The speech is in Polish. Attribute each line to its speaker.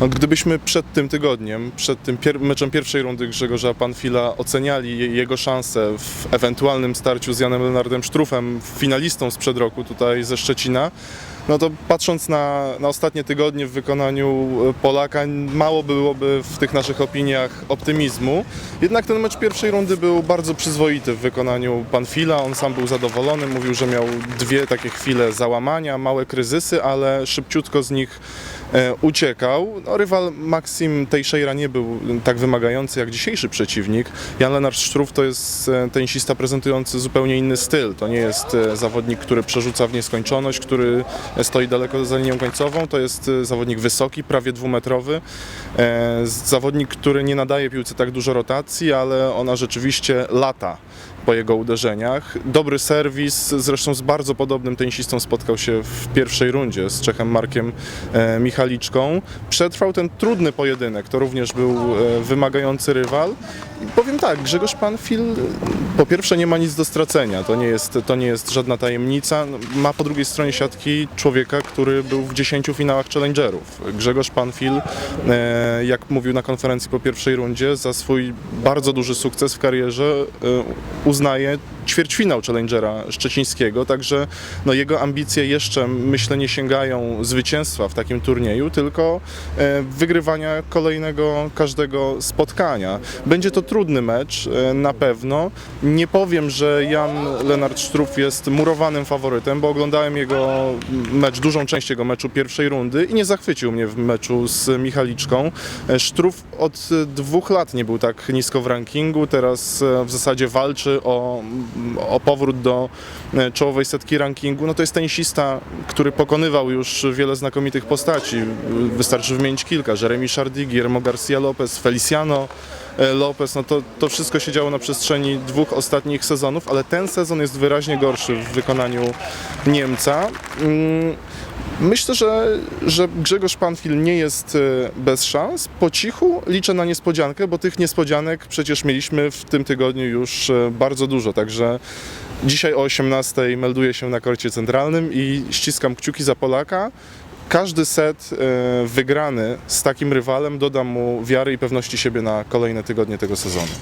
Speaker 1: No, gdybyśmy przed tym tygodniem, przed tym pier- meczem pierwszej rundy Grzegorza Panfila oceniali je- jego szanse w ewentualnym starciu z Janem Lenardem Sztrufem, finalistą sprzed roku tutaj ze Szczecina, no to patrząc na, na ostatnie tygodnie w wykonaniu e, Polaka, mało byłoby w tych naszych opiniach optymizmu. Jednak ten mecz pierwszej rundy był bardzo przyzwoity w wykonaniu Panfila. On sam był zadowolony, mówił, że miał dwie takie chwile załamania, małe kryzysy, ale szybciutko z nich e, uciekał. No, rywal Maxim Teixeira nie był tak wymagający jak dzisiejszy przeciwnik. Jan Lenart Sztruf to jest e, tenisista prezentujący zupełnie inny styl. To nie jest zawodnik, który przerzuca w nieskończoność, który stoi daleko za linią końcową. To jest e, zawodnik wysoki, prawie dwumetrowy. E, Zawodnik, który nie nadaje piłce tak dużo rotacji, ale ona rzeczywiście lata po jego uderzeniach. Dobry serwis, zresztą z bardzo podobnym tenisistą spotkał się w pierwszej rundzie z Czechem Markiem e, Michaliczką. Przetrwał ten trudny pojedynek, to również był e, wymagający rywal. I powiem tak, Grzegorz Panfil po pierwsze nie ma nic do stracenia, to nie jest, to nie jest żadna tajemnica. No, Ma po drugiej stronie siatki człowieka, który był w 10 finałach Challengerów. Grzegorz Panfil, e, jak mówił na konferencji po pierwszej rundzie, za swój bardzo duży sukces w karierze uznaje ćwierćfinał Challengera szczecińskiego, także no, jego ambicje jeszcze myślę nie sięgają zwycięstwa w takim turnieju, tylko e, wygrywania kolejnego każdego spotkania. Będzie to trudny mecz e, na pewno. Nie powiem, że Jan Lenart Sztruf jest murowanym faworytem, bo oglądałem jego mecz, dużą część jego meczu pierwszej rundy i nie zachwycił mnie w meczu z Michaliczką. E, Sztruf od dwóch lat nie był tak nisko w rankingu, teraz w zasadzie walczy o, o powrót do e, czołowej setki rankingu. No to jest tenisista, który pokonywał już wiele znakomitych postaci. Wystarczy wymienić kilka. Jeremy Chardy, Guillermo Garcia Lopez, Feliciano e, Lopez. No to, to wszystko się działo na przestrzeni dwóch ostatnich sezonów, ale ten sezon jest wyraźnie gorszy w wykonaniu Niemca. Myślę, że, że Grzegorz Panfil nie jest e, bez szans. Po cichu liczę na niespodziankę, bo tych niespodzianek przecież mieliśmy w tym tygodniu już e, bardzo dużo. Także dzisiaj o 18 melduję się na korcie centralnym i ściskam kciuki za Polaka. Każdy set e, wygrany z takim rywalem doda mu wiary i pewności siebie na kolejne tygodnie tego sezonu.